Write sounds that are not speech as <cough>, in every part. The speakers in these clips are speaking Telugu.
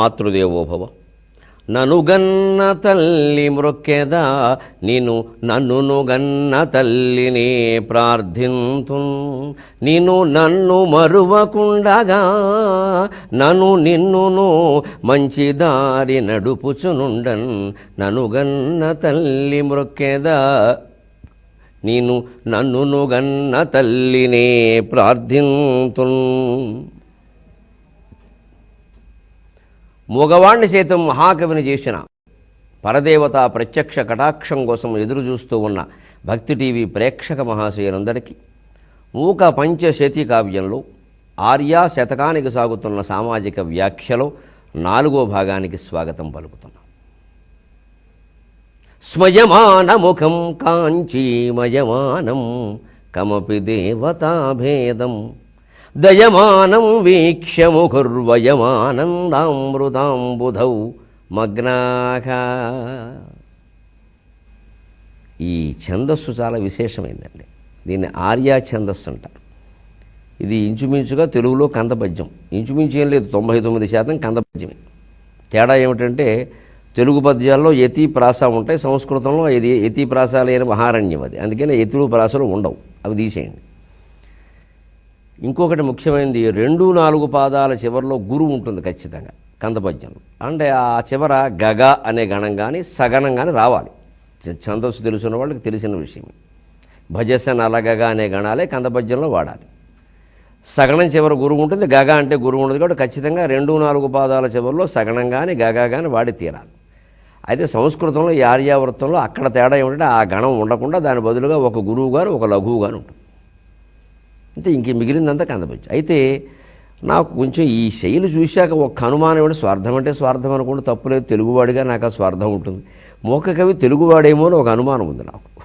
మాతృదేవోభవ. ననుగన్న తల్లి మృక్కెదా నిను నన్ను గన్న తల్లినే ప్రార్థింతు నిను నన్ను మరువకుండగా నన్ను నిన్నును మంచి దారి నడుపుచునుండన్. ననుగన్న తల్లి మృక్కెదా నేను నన్ను గన్న తల్లినే ప్రార్థింతున్. మగవాణ్ణి సైతం మహాకవిని చేసిన పరదేవత ప్రత్యక్ష కటాక్షం కోసం ఎదురు చూస్తూ ఉన్న భక్తి టీవీ ప్రేక్షక మహాశయులందరికీ మూక పంచశతి కావ్యంలో ఆర్యా శతకానికి సాగుతున్న సామాజిక వ్యాఖ్యలో నాలుగో భాగానికి స్వాగతం పలుకుతున్నాం. స్మయమానముఖం కాంచీమయమానం కమపి దేవతాభేదం దయమానం వీక్ష్యము కుర్వయమానందామృతాంబుధౌ మగ్నాక ఈ ఛందస్సు చాలా విశేషమైందండి. దీన్ని ఆర్యా ఛందస్సు అంటారు. ఇది ఇంచుమించుగా తెలుగులో కందపద్యం. ఇంచుమించు ఏం లేదు తొంభై తొమ్మిది శాతం కందపద్యమే. తేడా ఏమిటంటే తెలుగు పద్యాల్లో యతి ప్రాస ఉంటాయి సంస్కృతంలో ఇది యతి ప్రాస మహారణ్యం అది. అందుకని యతులు ప్రాసలు ఉండవు. అవి తీసేయండి. ఇంకొకటి ముఖ్యమైనది రెండు నాలుగు పాదాల చివరిలో గురువు ఉంటుంది ఖచ్చితంగా కందపద్యంలో అంటే ఆ చివర గగ అనే గణం కానీ సగనం కానీ రావాలి. చ- ఛందస్సు తెలుసున్న వాళ్ళకి తెలిసిన విషయం. భజస నలగగ అనే గణాలే కందపద్యంలో వాడాలి. సగనం చివర గురువు ఉంటుంది గగ అంటే గురువు ఉంటుంది కాబట్టి ఖచ్చితంగా రెండు నాలుగు పాదాల చివరిలో సగనం కానీ గగ కానీ వాడి తీరాలి. అయితే సంస్కృతంలో ఈ ఆర్యావృత్తంలో అక్కడ తేడా ఏమిటంటే ఆ గణం ఉండకుండా దాని బదులుగా ఒక గురువు గారు ఒక లఘువు గారు ఉంటుంది అంటే ఇంక మిగిలిందంతా కందపచ్చు అయితే నాకు కొంచెం ఈ శైలి చూశాక ఒక అనుమానం ఏమిటి? స్వార్థం అంటే స్వార్థం అనుకుంటే తప్పులేదు తెలుగువాడిగా నాకు ఆ స్వార్థం ఉంటుంది. మోక కవి తెలుగువాడేమో అని ఒక అనుమానం ఉంది నాకు.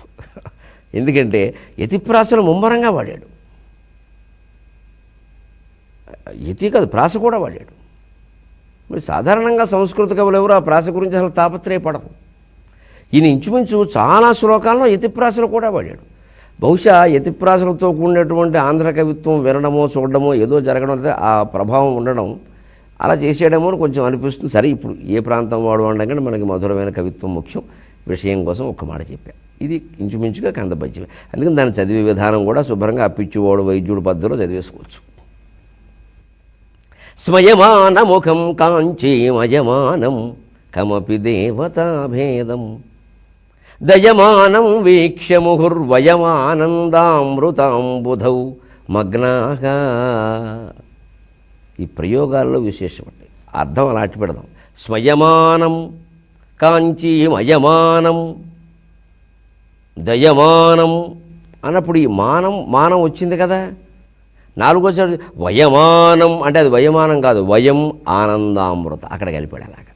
ఎందుకంటే యతిప్రాసలు ముమ్మరంగా వాడాడు. యతి కాదు ప్రాస కూడా వాడాడు. మరి సాధారణంగా సంస్కృత కవులు ఎవరు? ఆ ప్రాస గురించి అసలు తాపత్రయపడరు. ఈయన ఇంచుమించు చాలా శ్లోకాల్లో యతిప్రాసలు కూడా వాడాడు. బహుశా యతిప్రాసులతో కూడినటువంటి ఆంధ్ర కవిత్వం వినడమో చూడడమో ఏదో జరగడం అయితే ఆ ప్రభావం ఉండడం అలా చేసేయడమో అని కొంచెం అనిపిస్తుంది. సరే ఇప్పుడు ఏ ప్రాంతం వాడు అనగానే మనకి మధురమైన కవిత్వం ముఖ్యం. విషయం కోసం ఒక్క మాట చెప్పా. ఇది ఇంచుమించుగా కందపద్యమే అందుకని దాన్ని చదివే విధానం కూడా శుభ్రంగా అప్పిచ్చువాడు వైద్యుడు పద్ధతిలో చదివేసుకోవచ్చు. స్మయమానముఖం కాంచీమయమానం కమపి దేవతాభేదం దయమానం వీక్ష్య ముహుర్వయమానందామృతాంబుధౌ మగ్నాగా ఈ ప్రయోగాల్లో విశేషమండి అర్థం అలాంటి పెడదాం స్మయమానం కాంచీమయమానం దయమానం అన్నప్పుడు ఈ మానం మానం వచ్చింది కదా. నాలుగోసారి వయమానం అంటే అది వయమానం కాదు. వయం ఆనందామృత. అక్కడ కలిపాడు అలాగా.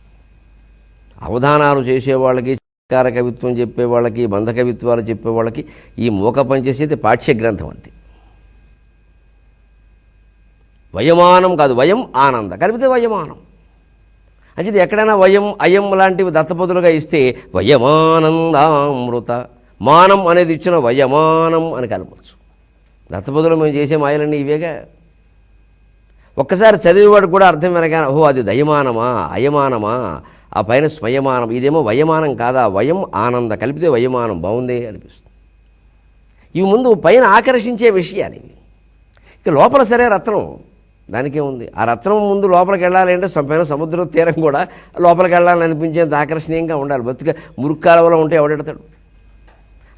అవధానాలు చేసేవాళ్ళకి కార కవిత్వం చెప్పేవాళ్ళకి బంధ కవిత్వాలు చెప్పేవాళ్ళకి ఈ మూక పనిచేసేది పాఠ్య గ్రంథం అంతే. వయమానం కాదు వయం ఆనంద కలిపితే వయమానం. అంటే ఎక్కడైనా వయం అయం లాంటివి దత్తపదులుగా ఇస్తే వయమానందామృత మానం అనేది ఇచ్చిన వయమానం అని కలపచ్చు. దత్తపదులు మేము చేసే మాయలన్నీ ఇవేగా. ఒక్కసారి చదివేవాడు కూడా అర్థం వినగానే ఓహో అది దయమానమా అయమానమా ఆ పైన స్వయమానం. ఇదేమో వయమానం కాదా? వయం ఆనంద కలిపితే వయమానం బాగుంది అనిపిస్తుంది. ఇవి ముందు పైన ఆకర్షించే విషయాలు ఇవి. ఇక లోపల సరే రత్నం. దానికే ఉంది. ఆ రత్నం ముందు లోపలికి వెళ్ళాలి అంటే పైన సముద్ర తీరం కూడా లోపలికి వెళ్ళాలని అనిపించేంత ఆకర్షణీయంగా ఉండాలి. బతుక మురుక్కాలవలో ఉంటే ఎవడెడతాడు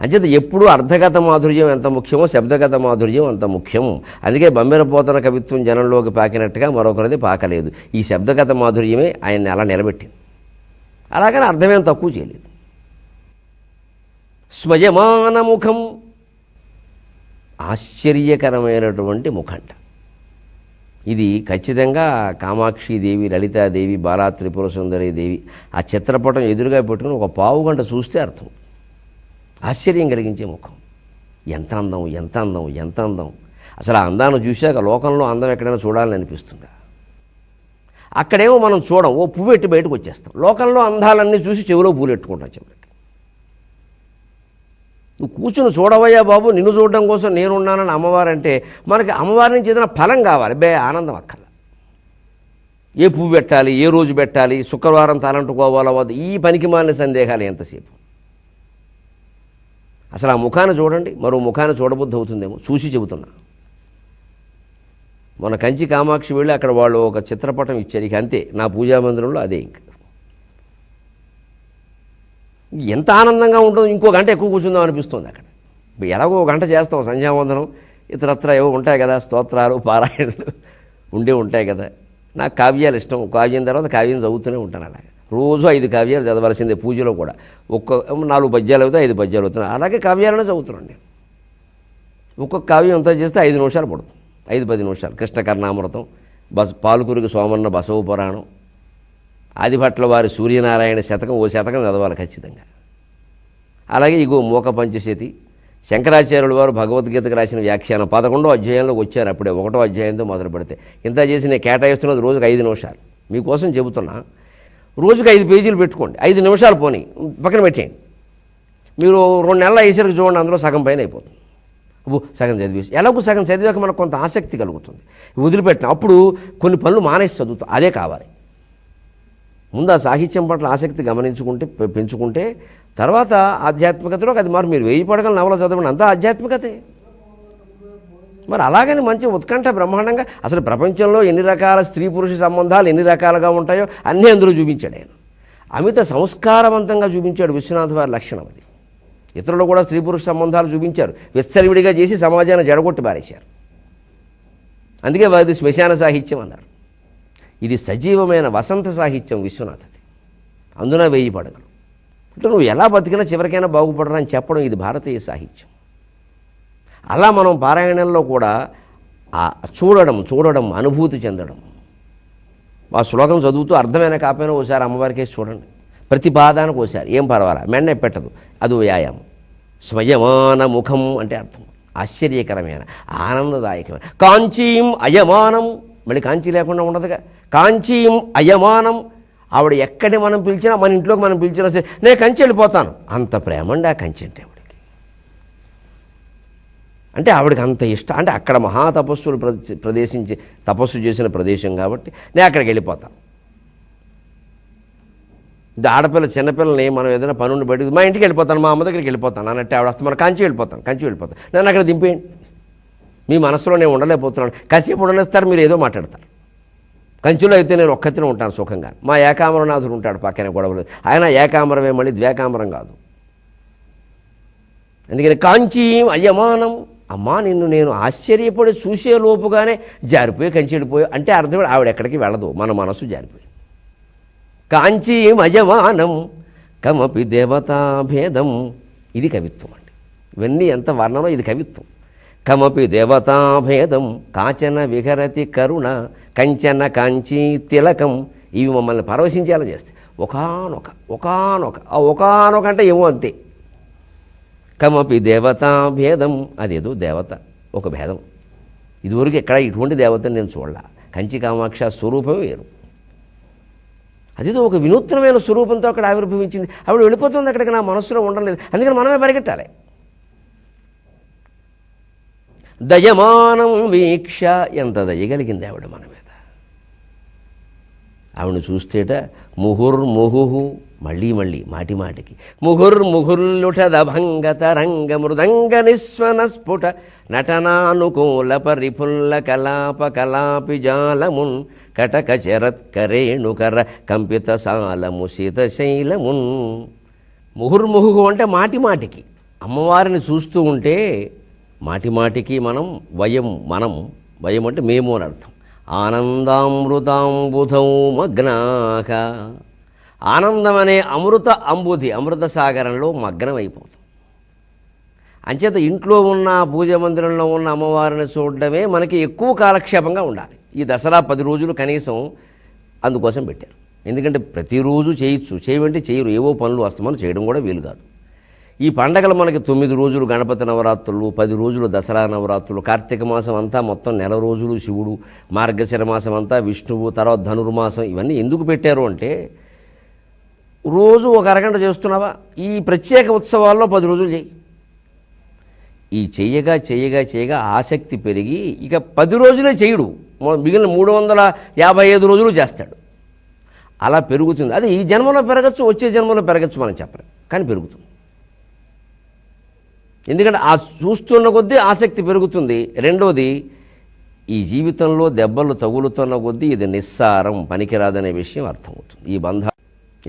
అంచేత ఎప్పుడు అర్ధగత మాధుర్యం ఎంత ముఖ్యమో శబ్దగత మాధుర్యం అంత ముఖ్యం. అందుకే బమ్మెరపోతన కవిత్వం జనంలోకి పాకినట్టుగా మరొకరిది పాకలేదు. ఈ శబ్దగత మాధుర్యమే ఆయన్ని అలా నిలబెట్టింది. అలాగని అర్థమేం తక్కువ చేయలేదు. స్వయమానముఖం ఆశ్చర్యకరమైనటువంటి ముఖంట. ఇది ఖచ్చితంగా కామాక్షిదేవి లలితాదేవి బాలా త్రిపుర సుందరి దేవి ఆ చిత్రపటం ఎదురుగా పెట్టుకుని ఒక పావు గంట చూస్తే అర్థం. ఆశ్చర్యం కలిగించే ముఖం. ఎంత అందం ఎంత అందం ఎంత అందం. అసలు ఆ అందాన్ని చూశాక లోకంలో అందం ఎక్కడైనా చూడాలని అనిపిస్తుందా? అక్కడేమో మనం చూడం ఓ పువ్వు ఎట్టి బయటకు వచ్చేస్తాం. లోకంలో అందాలన్నీ చూసి చెవిలో పూలు ఎట్టుకుంటాం చివరికి. నువ్వు కూర్చుని చూడవయ్యా బాబు నిన్ను చూడడం కోసం నేనున్నానని అమ్మవారంటే మనకి అమ్మవారి నుంచి ఏదైనా ఫలం కావాలి. బే ఆనందం అక్కర్ల. ఏ పువ్వు పెట్టాలి ఏ రోజు పెట్టాలి శుక్రవారం తలంటుకోవాలో వద్దు. ఈ పనికి మాలిన సందేహాలు ఎంతసేపు? అసలు ఆ ముఖాన్ని చూడండి. మరో ముఖాన్ని చూడబుద్ధి అవుతుందేమో? చూసి చెబుతున్నా. మన కంచి కామాక్షి వెళ్ళి అక్కడ వాళ్ళు ఒక చిత్రపటం ఇచ్చారు. ఇక అంతే. నా పూజా మందిరంలో అదే ఇంక. ఎంత ఆనందంగా ఉంటుందో ఇంకో గంట ఎక్కువ కూర్చుందాం అనిపిస్తుంది అక్కడ. ఎలాగో ఒక గంట చేస్తాం సంధ్యావందనం. ఇతరత్ర ఏవో ఉంటాయి కదా స్తోత్రాలు పారాయణలు ఉండే ఉంటాయి కదా. నాకు కావ్యాలు ఇష్టం. కావ్యం తర్వాత కావ్యం చదువుతూనే ఉంటాను అలాగే. రోజు ఐదు కావ్యాలు చదవాల్సిందే పూజలో కూడా. ఒక్క నాలుగు పద్యాలు అవుతాయి ఐదు పద్యాలు అవుతున్నాయి అలాగే కావ్యాలనే చదువుతున్నాను నేను. ఒక్కొక్క కావ్యం అంతా చేస్తే ఐదు నిమిషాలు పడుతుంది. ఐదు పది నిమిషాలు. కృష్ణకర్ణామృతం బస్ పాలకూరికి సోమన్న బసవ పురాణం ఆదిభట్ల వారి సూర్యనారాయణ శతకం ఓ శతకం చదవాలి ఖచ్చితంగా. అలాగే ఇగో మూక పంచశతి శంకరాచార్యుల వారు భగవద్గీతకు రాసిన వ్యాఖ్యానం పదకొండో అధ్యాయంలోకి వచ్చారు అప్పుడే ఒకటో అధ్యాయంతో మొదలు పెడితే. ఇంత చేసి నేను కేటాయిస్తున్నది రోజుకు ఐదు నిమిషాలు. మీకోసం చెబుతున్నా రోజుకు ఐదు పేజీలు పెట్టుకోండి. ఐదు నిమిషాలు పోనీ పక్కన పెట్టేయండి. మీరు రెండు నెలల ఐసరికి చూడండి అందులో సగం పైన అయిపోతుంది. సగం చదివేసి ఎలాగో సగం చదివాక మనకు కొంత ఆసక్తి కలుగుతుంది. వదిలిపెట్టిన అప్పుడు కొన్ని పనులు మానేసి చదువుతాం అదే కావాలి. ముందు ఆ సాహిత్యం పట్ల ఆసక్తి గమనించుకుంటే పెంచుకుంటే తర్వాత ఆధ్యాత్మికతలో అది మరి. మీరు వెయ్యి పడగల నవల చదవండి. అంతా ఆధ్యాత్మికతే. మరి అలాగని మంచి ఉత్కంఠ బ్రహ్మాండంగా అసలు ప్రపంచంలో ఎన్ని రకాల స్త్రీ పురుష సంబంధాలు ఎన్ని రకాలుగా ఉంటాయో అన్నీ అందులో చూపించాడు ఆయన. అమిత సంస్కారవంతంగా చూపించాడు విశ్వనాథ్ వారి లక్షణం అది. ఇతరులు కూడా స్త్రీ పురుష సంబంధాలు చూపించారు. విచ్చలవిడిగా చేసి సమాజాన్ని జడగొట్టి పారేశారు. అందుకే వారిది శ్మశాన సాహిత్యం అన్నారు. ఇది సజీవమైన వసంత సాహిత్యం విశ్వనాథది. అందున వేయి పడగలు అంటే నువ్వు ఎలా బతికినా చివరికైనా బాగుపడరా అని చెప్పడం ఇది భారతీయ సాహిత్యం. అలా మనం పారాయణంలో కూడా ఆ చూడడం చూడడం అనుభూతి చెందడం. ఆ శ్లోకం చదువుతూ అర్థమైన కాకపోయినా ఒకసారి అమ్మవారికే చూడండి. ప్రతి పాదానికి ఓసారి ఏం పర్వాలా? మెండ పెట్టదు. అది వ్యాయామం. స్వయమాన ముఖం అంటే అర్థం. ఆశ్చర్యకరమైన ఆనందదాయకమైన. కాంచీం అయమానం. మళ్ళీ కాంచీ లేకుండా ఉండదుగా. కాంచీం అయమానం. ఆవిడ ఎక్కడి మనం పిలిచినా మన ఇంట్లోకి మనం పిలిచినా సరే నేను కంచి వెళ్ళిపోతాను. అంత ప్రేమండి ఆ కంచి అంటే ఆవిడకి. అంటే ఆవిడకి అంత ఇష్టం. అంటే అక్కడ మహా తపస్సులు ప్ర- ప్రదేశించి తపస్సు చేసిన ప్రదేశం కాబట్టి నేను అక్కడికి వెళ్ళిపోతాను. ఇది ఆడపిల్ల చిన్నపిల్లని మనం ఏదైనా పని ఉండి బయటకు మా ఇంటికి వెళ్ళిపోతాను మా అమ్మ దగ్గరికి వెళ్ళిపోతాను అన్నట్టు ఆవిడ వస్తే మన కంచి వెళ్ళిపోతాను కంచి వెళ్ళిపోతాను నన్ను అక్కడ దింపేయండి. మీ మనసులో నేను ఉండలేకపోతున్నాను. కసేపు ఉండలేస్తారు మీరు ఏదో మాట్లాడతారు. కంచిలో అయితే నేను ఒక్కతినే ఉంటాను సుఖంగా. మా ఏకామరనాథుడు ఉంటాడు పక్కనే గొడవలు. ఆయన ఏకామరమే మళ్ళీ ద్వేకామరం కాదు. అందుకని కాంచీ అయ్యమానం అమ్మా నిన్ను నేను ఆశ్చర్యపడి చూసే లోపుగానే జారిపోయి కంచి వెళ్ళిపోయి అంటే అర్థం ఆవిడ ఎక్కడికి వెళ్ళదు. మన మనసు జారిపోయి కాంచీమయమానం కమపి దేవతాభేదం. ఇది కవిత్వం అండి. ఇవన్నీ ఎంత వర్ణనో ఇది కవిత్వం. కమపి దేవతాభేదం కాచన విహరతి కరుణ కంచన కాంచీ తిలకం ఇవి మమ్మల్ని పరవశించేలా చేస్తాయి. ఒకానొక ఒకానొక ఆ ఒకనొక అంటే ఏమో అంతే. కమపి దేవతా భేదం అదేదో దేవత ఒక భేదం. ఇదివరకు ఎక్కడ ఇటువంటి దేవతని నేను చూడాల. కంచి కామాక్ష స్వరూపం వేరు. అదేదో ఒక వినూత్నమైన స్వరూపంతో అక్కడ ఆవిర్భవించింది. ఆవిడ వెళ్ళిపోతుంది అక్కడికి నా మనస్సులో ఉండలేదు. అందుకని మనమే పరిగెట్టాలి. దయమానం వీక్ష ఎంత దయగలిగింది ఆవిడ మనం ఆవిడ చూస్తేట ముహుర్ ముహుహు మళ్ళీ మళ్ళీ మాటి మాటికి. ముహుర్ముహుర్లుటదభంగ తరంగ మృదంగ నిస్వన స్ఫుట నటనానుకూల పరిఫుల్ల కలాప కలాపి జాలమున్ కటక చరత్కరేణుకర కంపిత సాలము శీతశైలమున్ ముహుర్ముహు అంటే మాటి మాటికి. అమ్మవారిని చూస్తూ ఉంటే మాటి మాటికి మనం వయం మనం వయం అంటే మేము అని అర్థం. ఆనందామృతాంబుధౌ మగ్నాక ఆనందం అనే అమృత అంబుధి అమృత సాగరంలో మగ్నమైపోతాం. అంచేత ఇంట్లో ఉన్న పూజ మందిరంలో ఉన్న అమ్మవారిని చూడడమే మనకి ఎక్కువ కాలక్షేపంగా ఉండాలి. ఈ దసరా పది రోజులు కనీసం అందుకోసం పెట్టారు. ఎందుకంటే ప్రతిరోజు చేయొచ్చు చేయమంటే చేయరు. ఏవో పనులు వస్తామని చేయడం కూడా వీలు కాదు. ఈ పండగలు మనకి తొమ్మిది రోజులు గణపతి నవరాత్రులు పది రోజులు దసరా నవరాత్రులు కార్తీక మాసం అంతా మొత్తం నెల రోజులు శివుడు మార్గశిర మాసం అంతా విష్ణువు తర్వాత ధనుర్మాసం ఇవన్నీ ఎందుకు పెట్టారు అంటే రోజు ఒక అరగంట చేస్తున్నావా? ఈ ప్రత్యేక ఉత్సవాల్లో పది రోజులు చేయి. ఈ చెయ్యగా చెయ్యగా చేయగా ఆసక్తి పెరిగి ఇక పది రోజులే చేయడు. మిగిలిన మూడు వందల యాభై ఐదు రోజులు చేస్తాడు. అలా పెరుగుతుంది. అది ఈ జన్మలో పెరగచ్చు వచ్చే జన్మలో పెరగచ్చు మనం చెప్పలేదు కానీ పెరుగుతుంది. ఎందుకంటే ఆ చూస్తున్న కొద్దీ ఆసక్తి పెరుగుతుంది. రెండవది ఈ జీవితంలో దెబ్బలు తగులుతున్న కొద్దీ ఇది నిస్సారం పనికిరాదనే విషయం అర్థమవుతుంది. ఈ బంధ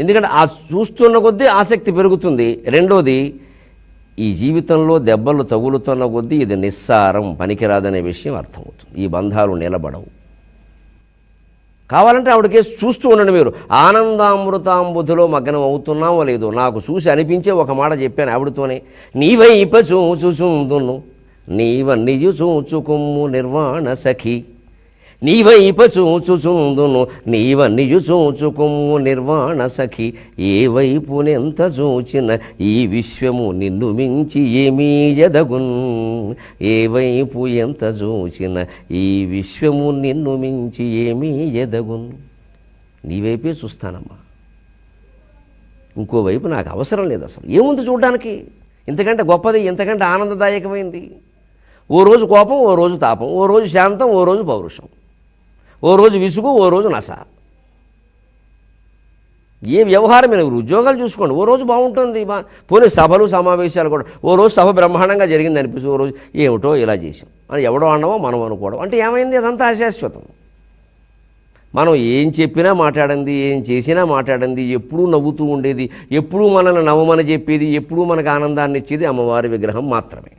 ఎందుకంటే ఆ చూస్తున్న కొద్దీ ఆసక్తి పెరుగుతుంది. రెండోది ఈ జీవితంలో దెబ్బలు తగులుతున్న కొద్దీ ఇది నిస్సారం పనికిరాదనే విషయం అర్థమవుతుంది. ఈ బంధాలు నిలబడవు. కావాలంటే ఆవిడకే చూస్తూ ఉండండి మీరు. ఆనందామృతాంబుధిలో మగ్నం అవుతున్నామో లేదో నాకు చూసి అనిపించే ఒక మాట చెప్పాను ఆవిడతోనే. నీవైప చూచుచుందును నీవన్నీయు చూచుకుమ్ము నిర్వాణ సఖి. నీవైప చూచుచుందును నీవన్నీయు చూచుకుమ్ము నిర్వాణ సఖి. ఏ వైపునెంత చూచిన ఈ విశ్వము నిన్ను మించి ఏమీ ఎదగున్. ఏ వైపు ఎంత చూచిన ఈ విశ్వము నిన్ను మించి ఏమీ ఎదగున్. నీవైపే చూస్తానమ్మా. ఇంకోవైపు నాకు అవసరం లేదు అసలు. ఏముంది చూడడానికి? ఇంతకంటే గొప్పది ఇంతకంటే ఆనందదాయకమైంది. ఓ రోజు కోపం ఓ రోజు తాపం ఓ రోజు శాంతం ఓ రోజు పౌరుషం. ఓ రోజు విసుగు ఓ రోజు నస. ఏ వ్యవహారమైన ఉద్యోగాలు చూసుకోండి. ఓ రోజు బాగుంటుంది. బా పోనీ సభలు సమావేశాలు కూడా. ఓ రోజు సభ బ్రహ్మాండంగా జరిగింది అనిపిస్తుంది ఓ రోజు ఏమిటో ఇలా చేసాం అని ఎవడో అన్నామో మనం అనుకోవడం. అంటే ఏమైంది? అదంతా అశాశ్వతం. మనం ఏం చెప్పినా మాట్లాడింది ఏం చేసినా మాట్లాడింది ఎప్పుడూ నవ్వుతూ ఉండేది ఎప్పుడూ మనల్ని నవ్వమని చెప్పేది ఎప్పుడూ మనకు ఆనందాన్ని ఇచ్చేది అమ్మవారి విగ్రహం మాత్రమే.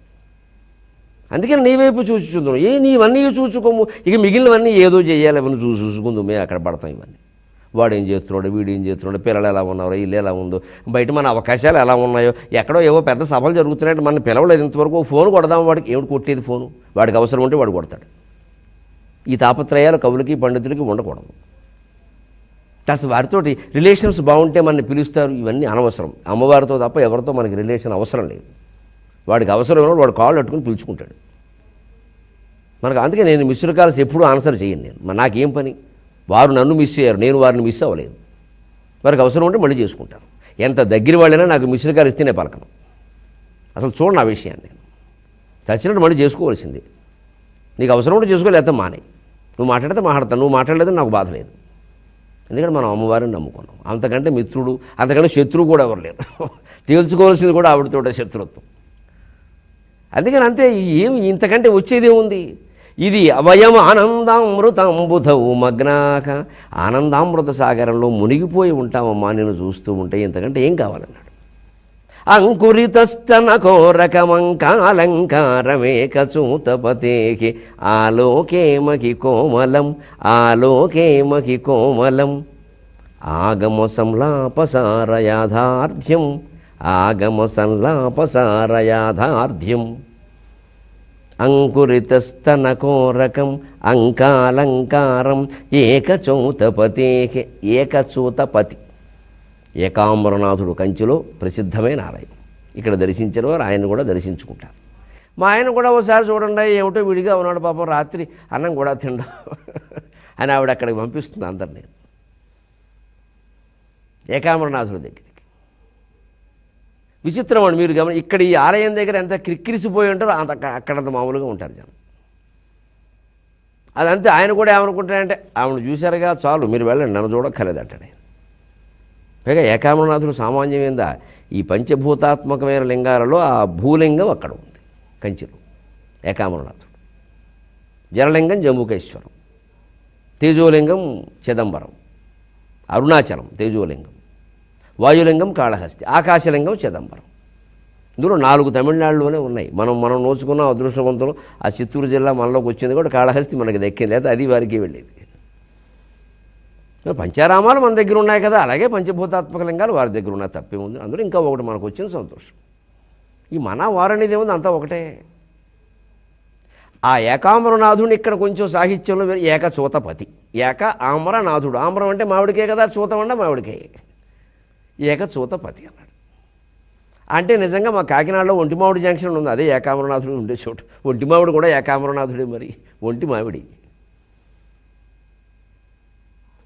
అందుకని నీ వైపు చూచుచుందాం ఏ నీవన్నీ చూచుకోము. ఇక మిగిలినవన్నీ ఏదో చేయాలి అవన్నీ చూసి చూసుకుందామే అక్కడ పడతాం ఇవన్నీ. వాడు ఏం చేస్తున్నాడు? వీడు ఏం చేస్తున్నాడు? పిల్లలు ఎలా ఉన్నారో? ఇల్లు ఎలా ఉందో. బయట మన అవకాశాలు ఎలా ఉన్నాయో. ఎక్కడో ఏవో పెద్ద సభలు జరుగుతున్నాయంటే మన పిలవలేదు ఇంతవరకు. ఫోన్ కొడదాం వాడికి. ఏమిటి కొట్టేది ఫోను? వాడికి అవసరం ఉంటే వాడు కొడతాడు. ఈ తాపత్రయాలు కవులకి పండితులకి ఉండకూడదు. కాస్త వారితోటి రిలేషన్స్ బాగుంటే మనల్ని పిలుస్తారు. ఇవన్నీ అనవసరం. అమ్మవారితో తప్ప ఎవరితో మనకి రిలేషన్ అవసరం లేదు. వాడికి అవసరం ఉన్నాడు వాడు కాళ్ళు పట్టుకుని పిలుచుకుంటాడు. మనకు అందుకే నేను మిస్డ్ కాల్స్ ఎప్పుడూ ఆన్సర్ చేయను నేను. నాకేం పని? వారు నన్ను మిస్ అయ్యారు నేను వారిని మిస్ అవ్వలేదు. వారికి అవసరం ఉంటే మళ్ళీ చేసుకుంటారు. ఎంత దగ్గర వాళ్ళైనా నాకు మిస్డ్ కాల్ ఇస్తేనే పలకను. అసలు చూడండి ఆ విషయాన్ని నేను. చచ్చినట్టు మళ్ళీ చేసుకోవాల్సింది. నీకు అవసరం ఉంటే చేసుకోలేకపోతే మానే. నువ్వు మాట్లాడితే మాట్లాడతాను నువ్వు మాట్లాడలేదు నాకు బాధ లేదు. ఎందుకంటే మనం అమ్మవారిని నమ్ముకున్నాం. అంతకంటే మిత్రుడు అంతకంటే శత్రువు కూడా ఎవరు లేరు. <laughs> తేల్చుకోవాల్సింది కూడా ఆవిడతోటే శత్రుత్వం. అందుకని అంతే ఏం ఇంతకంటే వచ్చేదేముంది? ఇది అవయం ఆనందామృతాంబుధవు మగ్నాక ఆనందామృత సాగరంలో మునిగిపోయి ఉంటామమ్మా నేను చూస్తూ ఉంటే ఇంతకంటే ఏం కావాలన్నాడు? అంకురితస్తన కోరకమంకాలంకారమేక ఆలోకేమకి కోమలం ఆలోకేమకి కోమలం. ఆగమ సంలాపసారయాథార్థ్యం ఆగమ సంలాపసారయాథార్థ్యం అంకురితస్తనకోరకం అంకాలంకారం ఏకచౌతపతే ఏకచూతపతి. ఏకాంబరనాథుడు కంచిలో ప్రసిద్ధమైన ఆలయం ఇక్కడ దర్శించిన వారు ఆయన కూడా దర్శించుకుంటారు. మా ఆయన కూడా ఒకసారి చూడండి ఏమిటో విడిగా ఉన్నాడు పాపం రాత్రి అన్నం కూడా తిండం అని ఆవిడ అక్కడికి పంపిస్తుంది అందరినీ. ఏకాంబరనాథుడి దగ్గరికి. విచిత్రం అండి మీరు గమని ఇక్కడ ఈ ఆలయం దగ్గర ఎంత క్రిక్కిరిసిపోయి ఉంటారో అంత అక్కడంత మామూలుగా ఉంటారు జనం. అదంతే ఆయన కూడా ఏమనుకుంటాడంటే ఆవిడ చూశారుగా చాలు మీరు వెళ్ళండి నన్ను చూడక్కర్లేదు అంటాడు ఆయన. పైగా ఏకామనాథుడు సామాన్యమైందా ఈ పంచభూతాత్మకమైన లింగాలలో ఆ భూలింగం అక్కడ ఉంది కంచిలో. ఏకామరనాథుడు జలలింగం జంబుకేశ్వరం. తేజోలింగం చిదంబరం. అరుణాచలం తేజోలింగం. వాయులింగం కాళహస్తి ఆకాశలింగం చిదంబరం. ఇందులో నాలుగు తమిళనాడులోనే ఉన్నాయి. మనం మనం నోచుకున్న అదృష్టవంతులు. ఆ చిత్తూరు జిల్లా మనలోకి వచ్చింది కూడా కాళహస్తి మనకి దక్కింది. లేదా అది వారికి వెళ్ళేది. పంచారామాలు మన దగ్గర ఉన్నాయి కదా. అలాగే పంచభూతాత్మక లింగాలు వారి దగ్గర ఉన్నాయి. ఉంది. అందులో ఇంకా ఒకటి మనకు వచ్చింది సంతోషం. ఈ మన వారనేది ఏముంది అంతా ఒకటే. ఆ ఏకాంబరనాథుని ఇక్కడ కొంచెం సాహిత్యంలో ఏక చూతపతి. ఏక ఆమరనాథుడు ఆమరం అంటే మామిడికే కదా చూతం అంటే మామిడికే. ఏక చూతపతి అన్నాడు. అంటే నిజంగా మా కాకినాడలో ఒంటిమావుడి జంక్షన్ ఉంది అదే ఏకామరనాథుడు ఉండే చోటు. ఒంటి కూడా ఏకామరనాథుడే మరి ఒంటి మావిడి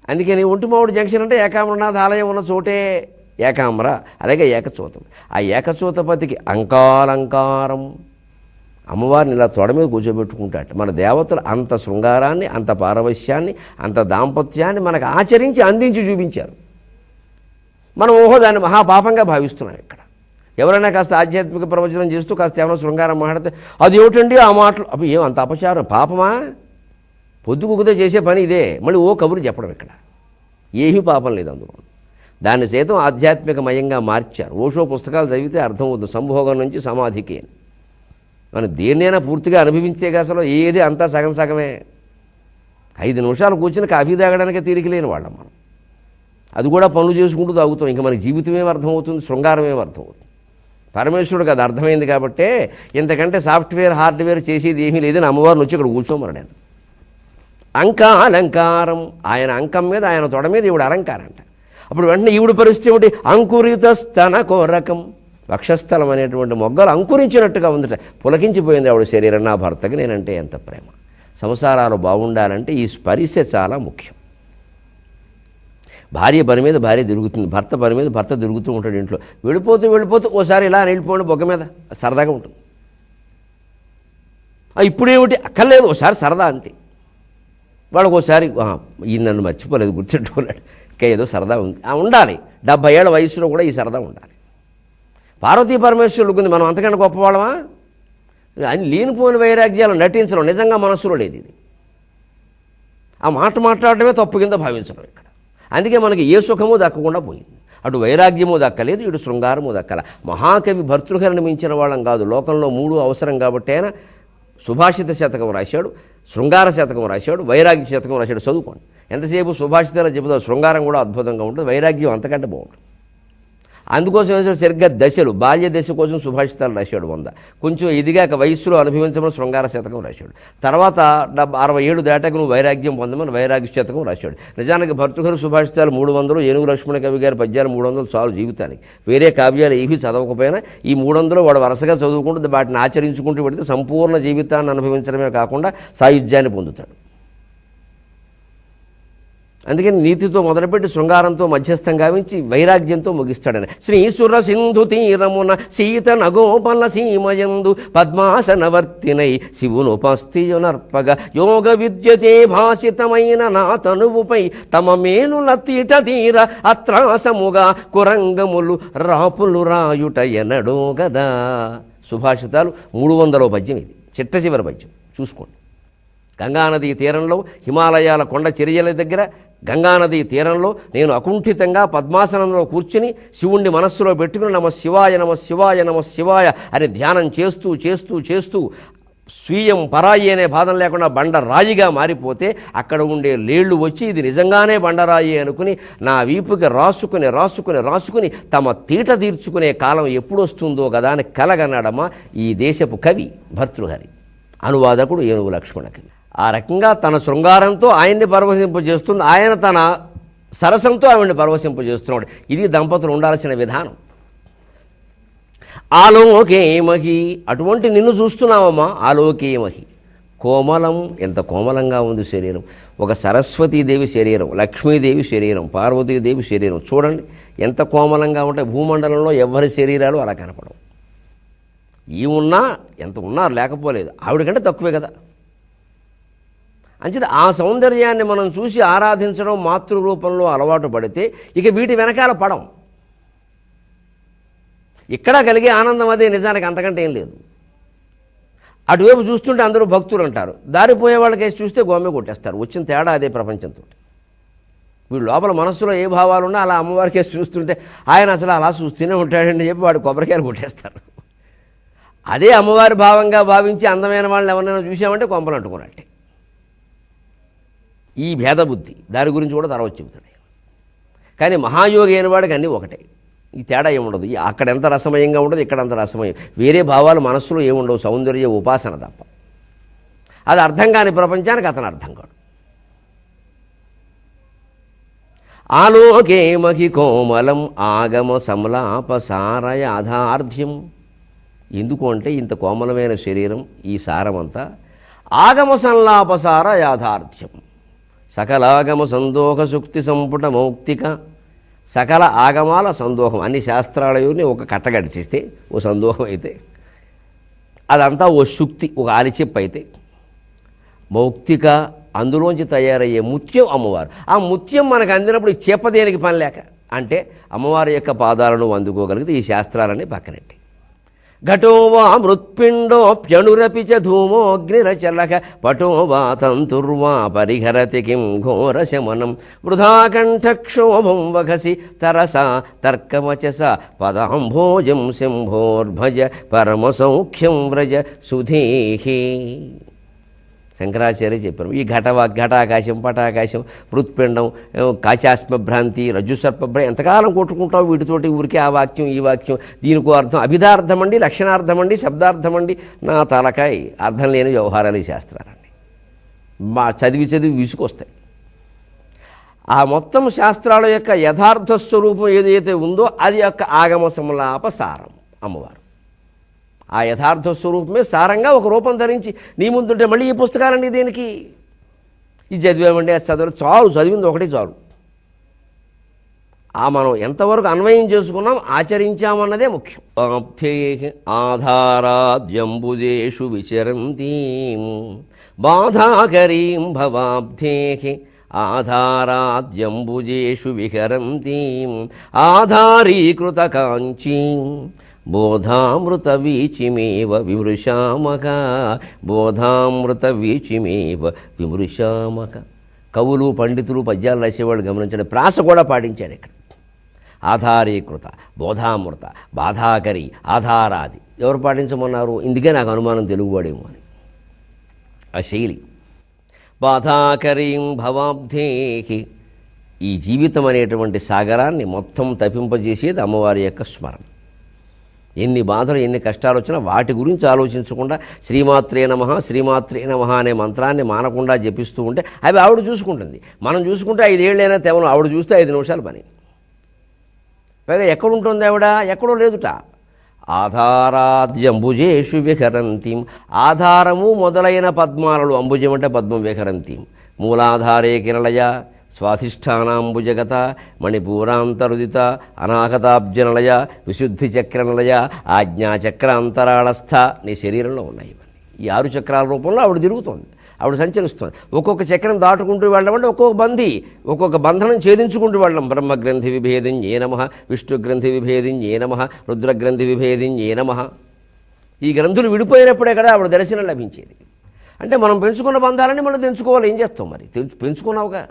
అందుకని ఒంటి మామిడి జంక్షన్ అంటే ఏకామరనాథ ఆలయం ఉన్న చోటే ఏకాంబర అలాగే ఏకచూతం ఆ ఏకచూతపతికి అంకాలంకారం. అమ్మవారిని ఇలా తొడ మీద కూర్చోబెట్టుకుంటాట మన దేవతలు అంత శృంగారాన్ని అంత పారవశ్యాన్ని అంత దాంపత్యాన్ని మనకు ఆచరించి అందించి చూపించారు. మనం ఓహో దాన్ని మహాపాపంగా భావిస్తున్నాం ఇక్కడ. ఎవరైనా కాస్త ఆధ్యాత్మిక ప్రవచనం చేస్తూ కాస్త ఏమైనా శృంగారం మాట్లాడితే అది ఏమిటండి ఆ మాటలు? అప్పుడు ఏం అంత అపచారం? పాపమా? పొద్దుకుకుతో చేసే పని ఇదే. మళ్ళీ ఓ కబురు చెప్పడం ఇక్కడ. ఏమీ పాపం లేదు అందులో. దాన్ని సైతం ఆధ్యాత్మికమయంగా మార్చారు. ఓషో పుస్తకాలు చదివితే అర్థమవుతుంది సంభోగం నుంచి సమాధికి అని. మనం దేన్నైనా పూర్తిగా అనుభవించే అసలు ఏది అంతా సగం సగమే. ఐదు నిమిషాలు కూర్చుని కాఫీ తాగడానికే తీరిక లేని వాళ్ళం మనం. అది కూడా పనులు చేసుకుంటూ తాగుతాం. ఇంకా మన జీవితం ఏమర్థమవుతుంది శృంగారం ఏమర్థమవుతుంది పరమేశ్వరుడికి అది అర్థమైంది కాబట్టే ఇంతకంటే సాఫ్ట్వేర్ హార్డ్వేర్ చేసేది ఏమీ లేదని అమ్మవారిని వచ్చి ఇక్కడ కూర్చోమన్నాడు అంక అలంకారం ఆయన అంకం మీద ఆయన తొడ మీద ఈవిడ అలంకారం అంట అప్పుడు వెంటనే ఈవిడ పరిస్థితి ఏమిటి? అంకురిత స్తన కోరకం. వక్షస్థలం అనేటువంటి మొగ్గలు అంకురించినట్టుగా ఉందట. పులకించిపోయింది ఆవిడ శరీరం. నా భర్తకి నేనంటే ఎంత ప్రేమ. సంసారాలు బాగుండాలంటే ఈ స్పరిశ చాలా ముఖ్యం. భార్య పని మీద భార్య తిరుగుతుంది భర్త పని మీద భర్త తిరుగుతూ ఉంటాడు ఇంట్లో. వెళ్ళిపోతూ వెళ్ళిపోతూ ఓసారి ఇలా వెళ్ళిపోండి బొగ్గ మీద. సరదాగా ఉంటుంది. ఇప్పుడేమిటి అక్కర్లేదు ఒకసారి సరదా అంతే. వాళ్ళకు ఒకసారి ఈయన నన్ను మర్చిపోలేదు గుర్తుపెట్టుకున్నాడు ఇంకా ఏదో సరదా ఉంది. ఉండాలి. డెబ్బై ఏళ్ళ వయసులో కూడా ఈ సరదా ఉండాలి. పార్వతీ పరమేశ్వరులకు ఉంది మనం అంతకంటే గొప్పవాళ్ళమా? అని లేనిపోని వైరాగ్యాలు నటించడం నిజంగా మనస్సులో లేదు ఇది. ఆ మాట మాట్లాడటమే తప్పు కింద భావించడం ఇక్కడ. అందుకే మనకి ఏ సుఖము దక్కకుండా పోయింది. అటు వైరాగ్యము దక్కలేదు ఇటు శృంగారము దక్కల. మహాకవి భర్తృహరిని మించిన వాళ్ళం కాదు. లోకంలో మూడు అవసరం కాబట్టి ఆయన సుభాషిత శతకం రాశాడు శృంగార శతకం రాశాడు వైరాగ్య శతకం రాశాడు. చదువుకోండి. ఎంతసేపు సుభాషితాలు చెబుతారు శృంగారం కూడా అద్భుతంగా ఉంటుంది వైరాగ్యం అంతకంటే బాగుంటుంది. అందుకోసం ఏమైనా సరిగ్గా దశలు బాల్య దశ కోసం సుభాషితాలు రాశాడు వంద. కొంచెం ఇదిగాక వయస్సులో అనుభవించమని శృంగార శతకం రాశాడు తర్వాత అరవై ఏడు దాటాక నువ్వు వైరాగ్యం పొందమని వైరాగ్య శతకం రాశాడు నిజానికి భర్తగారు సుభాషితాలు మూడు వందలు ఏనుగు లక్ష్మణ కవి గారి పద్యాలు మూడు వందలు చాలు జీవితానికి. వేరే కావ్యాలు ఏవి చదవకపోయినా ఈ మూడు వందలు వాడు వరుసగా చదువుకుంటూ వాటిని ఆచరించుకుంటూ పెడితే సంపూర్ణ జీవితాన్ని అనుభవించడమే కాకుండా సాయుధ్యాన్ని పొందుతాడు. అందుకని నీతితో మొదలుపెట్టి శృంగారంతో మధ్యస్థం గావించి వైరాగ్యంతో ముగిస్తాడని. శ్రీసుర సింధు తీరమున సీత నగోపల సీమయందు పద్మాసనవర్తినై శివును పస్తియునర్పగ యోగ విద్యతే భాషితమైన నా తనువుపై తమ మేనుల తీట తీర అత్రాసముగా కురంగములు రాపులు రాయుట ఎనడో గదా. సుభాషితాలు మూడు వందలో పద్యం ఇది. చిట్ట చివరి పద్యం. చూసుకోండి. గంగానదీ తీరంలో హిమాలయాల కొండ చర్యల దగ్గర గంగానదీ తీరంలో నేను అకుంఠితంగా పద్మాసనంలో కూర్చుని శివుణ్ణి మనస్సులో పెట్టుకుని నమ శివాయ నమ శివాయ నమ శివాయ అని ధ్యానం చేస్తూ చేస్తూ చేస్తూ స్వీయం పరాయి అనే బాధం లేకుండా బండరాయిగా మారిపోతే అక్కడ ఉండే లేళ్ళు వచ్చి ఇది నిజంగానే బండరాయి అనుకుని నా వీపుకి రాసుకుని రాసుకుని రాసుకుని తమ తీట తీర్చుకునే కాలం ఎప్పుడు వస్తుందో కదా అని కలగనడమా ఈ దేశపు కవి భర్తృహరి. అనువాదకుడు ఏనుగు లక్ష్మణ కవి ఆ రకంగా తన శృంగారంతో ఆయన్ని పరవశింపజేస్తుంది ఆయన తన సరసంతో ఆవిడ్ని పరవశింపజేస్తున్నాడు ఇది దంపతులు ఉండాల్సిన విధానం. ఆలోకేమహి అటువంటి నిన్ను చూస్తున్నావమ్మా. ఆలోకేమహి కోమలం ఎంత కోమలంగా ఉంది శరీరం. ఒక సరస్వతీదేవి శరీరం లక్ష్మీదేవి శరీరం పార్వతీదేవి శరీరం. చూడండి ఎంత కోమలంగా ఉంటాయి భూమండలంలో ఎవరి శరీరాలు అలా కనపడవు. ఈ ఉన్నా ఎంత ఉన్నారు లేకపోలేదు. ఆవిడకంటే తక్కువే కదా. అంచేత ఆ సౌందర్యాన్ని మనం చూసి ఆరాధించడం మాతృరూపంలో అలవాటు పడితే ఇక వీటి వెనకాల పడం. ఇక్కడ కలిగే ఆనందం అదే నిజానికి అంతకంటే ఏం లేదు. అటువైపు చూస్తుంటే అందరూ భక్తులు అంటారు. దారిపోయే వాళ్ళకేసి చూస్తే గోమె కొట్టేస్తారు. వచ్చిన తేడా అదే ప్రపంచంతో వీడు లోపల మనస్సులో ఏ భావాలు ఉన్నా అలా అమ్మవారికి చూస్తుంటే ఆయన అసలు అలా చూస్తూనే ఉంటాడని చెప్పి వాడు కొబ్బరికాయలు కొట్టేస్తారు. అదే అమ్మవారి భావంగా భావించి అందమైన వాళ్ళని ఎవరైనా చూసామంటే కొంపలు అంటుకున్నట్టే. ఈ భేదబుద్ధి. దాని గురించి కూడా తర్వాత చెబుతాడు. కానీ మహాయోగి అయిన వాడికి అన్నీ ఒకటే. ఈ తేడా ఏముండదు. అక్కడ ఎంత రసమయంగా ఉండదు ఇక్కడ అంత రసమయం. వేరే భావాలు మనస్సులో ఏముండవు సౌందర్య ఉపాసన తప్ప. అది అర్థం కాని ప్రపంచానికి అతను అర్థం కాడు. ఆలోకే మహి కోమలం ఆగమ సమలాపసార యాథార్థ్యం ఎందుకు అంటే ఇంత కోమలమైన శరీరం ఈ సారమంతా ఆగమ సంలాపసార యాథార్థ్యం సకలాగమ సందోహ సుక్తి సంపుట మౌక్తిక సకల ఆగమాల సందోహం. అన్ని శాస్త్రాలయుని ఒక కట్టగడిచిస్తే ఓ సందోహం అయితే. అదంతా ఓ శుక్తి ఒక ఆలిచెప్పు అయితే. మౌక్తిక అందులోంచి తయారయ్యే ముత్యం అమ్మవారు. ఆ ముత్యం మనకు అందినప్పుడు చెప్పదేనికి పని లేక అంటే అమ్మవారి యొక్క పాదాలను అందుకోగలిగితే ఈ శాస్త్రాలన్నీ పక్కనెట్టి ఘటో వా మృత్పిండోప్యణురపి చ ధూమోగ్నిరచలక పటో వా తంతుర్వా పరిహరతి కిం ఘోరశమనం. వృధాకంఠక్షోభం వఘసి తరసా తర్కవచస పదాంభోజం శంభోర్భజ పరమసౌఖ్యం వ్రజ సుధేహి. శంకరాచార్య చెప్పారు. ఈ ఘటవా ఘటాకాశం పటాకాశం మృత్పిండం కాచాస్మభ్రాంతి రజ్జుసర్పభ్రాంతి ఎంతకాలం కొట్టుకుంటావు వీటితోటి ఊరికే ఆ వాక్యం ఈ వాక్యం? దీనికో అర్థం అభిధార్థం అండి లక్షణార్థం అండి శబ్దార్థం అండి నా తలకాయ అర్థం లేని వ్యవహారాలు శాస్త్రాలండి మా చదివి చదివి విసుకొస్తాయి. ఆ మొత్తం శాస్త్రాల యొక్క యథార్థ స్వరూపం ఏదైతే ఉందో అది యొక్క ఆగమ సమలాపసారం అమ్మవారు. ఆ యథార్థ స్వరూపమే సారంగా ఒక రూపం ధరించి నీ ముందుంటే మళ్ళీ ఈ పుస్తకాలండి దేనికి? ఇది చదివామండి అది చదవడం చాలు చదివింది ఒకటి చాలు. ఆ మనం ఎంతవరకు అన్వయం చేసుకున్నాం ఆచరించామన్నదే ముఖ్యం. ఆప్తే ఆధారాద్యంబుజేషు విచరంతీం. బాధాకరీం భవాబ్ధేహి ఆధారాద్యంబుజేషు విహరంతీం. ఆధారీకృత కాంచీం బోధామృత వీచిమేవ విమృశామక బోధామృత వీచిమేవ విమృశామక కవులు పండితులు పద్యాలు రాసేవాళ్ళు గమనించండి. ప్రాస కూడా పాటించారు ఇక్కడ. ఆధారీకృత బోధామృత బాధాకరి ఆధారాది. ఎవరు పాటించమన్నారు? ఇందుకే నాకు అనుమానం తెలుగువాడేమో అని. ఆ శైలి. బాధాకరీం భవాబ్ధేహి. ఈ జీవితం అనేటువంటి సాగరాన్ని మొత్తం తప్పింపజేసేది అమ్మవారి యొక్క స్మరణ. ఎన్ని బాధలు ఎన్ని కష్టాలు వచ్చినా వాటి గురించి ఆలోచించకుండా శ్రీమాత్రే నమ శ్రీమాత్రే నమ అనే మంత్రాన్ని మానకుండా జపిస్తూ ఉంటే అవి ఆవిడ చూసుకుంటుంది. మనం చూసుకుంటే ఐదేళ్ళైనా తెవలం ఆవిడ చూస్తే ఐదు నిమిషాలు పని. పైగా ఎక్కడుంటుంది ఆవిడ? ఎక్కడో లేదుట. ఆధారాద్యంబుజేషు విహరంతిం. ఆధారము మొదలైన పద్మాలలో అంబుజం అంటే పద్మం విహరంతిం. మూలాధారే కిరళయ. స్వాధిష్టానాంబుజగత మణిపూరాంతరుదిత అనాహతాబ్జనలయ విశుద్ధి చక్రనలయ ఆజ్ఞాచక్ర అంతరాళస్థ నీ శరీరంలో ఉన్నాయి ఇవన్నీ. ఈ ఆరు చక్రాల రూపంలో ఆవిడ తిరుగుతోంది. ఆవిడ సంచరిస్తుంది. ఒక్కొక్క చక్రం దాటుకుంటూ వెళ్ళడం అంటే ఒక్కొక్క బంధి ఒక్కొక్క బంధనం ఛేదించుకుంటూ వెళ్ళడం. బ్రహ్మగ్రంథి విభేదిం ఏ నమ విష్ణుగ్రంథి విభేదిం ఏ నమ రుద్రగ్రంథి విభేదిం ఏ నమ. ఈ గ్రంథులు విడిపోయినప్పుడే కదా ఆవిడ దర్శనం లభించేది. అంటే మనం పెంచుకున్న బంధాలని మనం తెంచుకోవాలి. ఏం చేస్తాం మరి? పెంచుకున్నావుగా.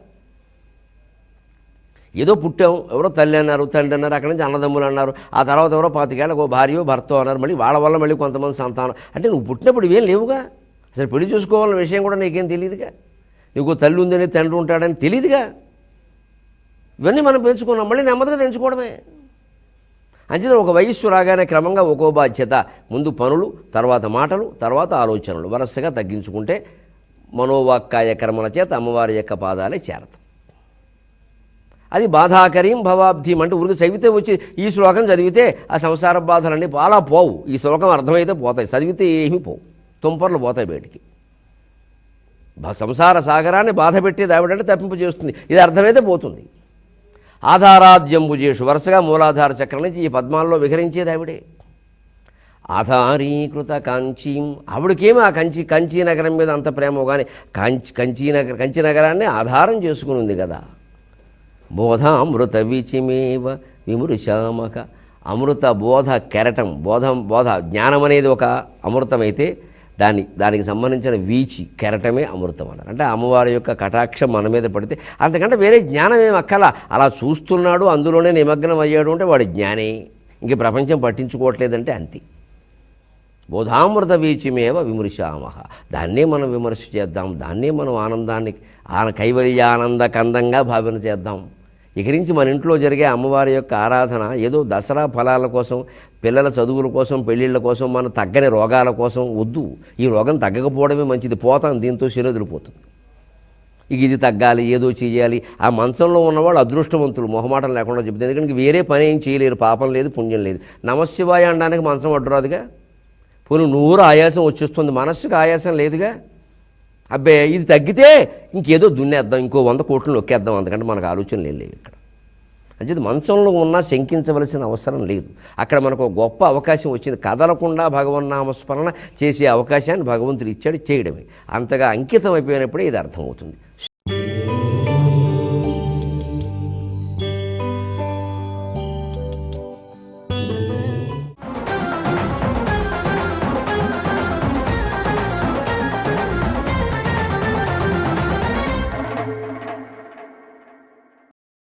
ఏదో పుట్టాం ఎవరో తల్లి అన్నారు తండ్రి అన్నారు అక్కడి నుంచి అన్నదమ్ములు అన్నారు ఆ తర్వాత ఎవరో పాతికేళ్ళకు ఓ భార్యో భర్త అన్నారు మళ్ళీ వాళ్ళ వల్ల మళ్ళీ కొంతమంది సంతానం. అంటే నువ్వు పుట్టినప్పుడు ఇవేం లేవుగా? అసలు పెళ్ళి చూసుకోవాలన్న విషయం కూడా నీకేం తెలియదుగా నీకు తల్లి ఉందని తండ్రి ఉంటాడని తెలియదుగా ఇవన్నీ మనం పెంచుకున్నాం మళ్ళీ నెమ్మదిగా తెంచుకోవడమే అంచేత ఒక వయస్సు రాగానే క్రమంగా ఒక్కో బాధ్యత ముందు పనులు తర్వాత మాటలు తర్వాత ఆలోచనలు. వరుసగా తగ్గించుకుంటే మనోవాక్కాయ కర్మల చేత అమ్మవారి యొక్క పాదాలే చేరతాం అది బాధాకరీం భవాబ్ధీం అంటే ఊరికి చదివితే వచ్చి ఈ శ్లోకం చదివితే ఆ సంసార బాధలన్నీ అలా పోవు. ఈ శ్లోకం అర్థమైతే పోతాయి. చదివితే ఏమీ పోవు. తుంపర్లు పోతాయి బయటికి. సంసార సాగరాన్ని బాధ పెట్టేది ఆవిడంటే తప్పింపు చేస్తుంది. ఇది అర్థమైతే పోతుంది. ఆధారాద్యంబుజేషు వరుసగా మూలాధార చక్రం నుంచి ఈ పద్మాల్లో విహరించేది ఆవిడే. ఆధారీకృత కాంచీం. ఆవిడకేమి ఆ కంచి కంచి నగరం మీద అంత ప్రేమ కానీ కంచి కంచి నగర కంచి నగరాన్ని ఆధారం చేసుకుని ఉంది కదా. బోధామృత విచిమేవ విమృశామక. అమృత బోధ కెరటం బోధం బోధ జ్ఞానం అనేది ఒక అమృతమైతే దాని దానికి సంబంధించిన వీచి కెరటమే అమృతం అన్నారు అంటే అమ్మవారి యొక్క కటాక్షం మన మీద పడితే అంతకంటే వేరే జ్ఞానం ఏం అక్కల. అలా చూస్తున్నాడు అందులోనే నిమగ్నం అయ్యాడు అంటే వాడు జ్ఞానే. ఇంక ప్రపంచం పట్టించుకోవట్లేదంటే అంతే. బోధామృత వీచిమేవ విమృశామహ దాన్నే మనం విమర్శ చేద్దాం దాన్నే మనం ఆనందాన్ని ఆన కైవల్యానంద కందంగా భావన చేద్దాం. ఇక నుంచి మన ఇంట్లో జరిగే అమ్మవారి యొక్క ఆరాధన ఏదో దసరా ఫలాల కోసం పిల్లల చదువుల కోసం పెళ్ళిళ్ళ కోసం మన తగ్గని రోగాల కోసం వద్దు. ఈ రోగం తగ్గకపోవడమే మంచిది. పోతాం దీంతో శిరోదిలిపోతుంది ఇక ఇది తగ్గాలి ఏదో చేయాలి. ఆ మంచంలో ఉన్నవాళ్ళు అదృష్టవంతులు. మొహమాటం లేకుండా చెప్తుంది ఎందుకంటే వేరే పని ఏం చేయలేరు. పాపం లేదు పుణ్యం లేదు. నమశివాయ అనడానికి మంచం అడ్డురాదుగా? పోనీ నూరు ఆయాసం వచ్చేస్తుంది. మనస్సుకు ఆయాసం లేదుగా? అబ్బే ఇది తగ్గితే ఇంకేదో దున్నేద్దాం ఇంకో వంద కోట్లు నొక్కేద్దాం అందుకంటే మనకు ఆలోచనలు ఏం లేవు ఇక్కడ. అంచేది మంచంలో ఉన్నా శంకించవలసిన అవసరం లేదు. అక్కడ మనకు గొప్ప అవకాశం వచ్చింది. కదలకుండా భగవన్నామస్మరణ చేసే అవకాశాన్ని భగవంతుడు ఇచ్చాడు చేయడమే. అంతగా అంకితం అయిపోయినప్పుడే ఇది అర్థమవుతుంది.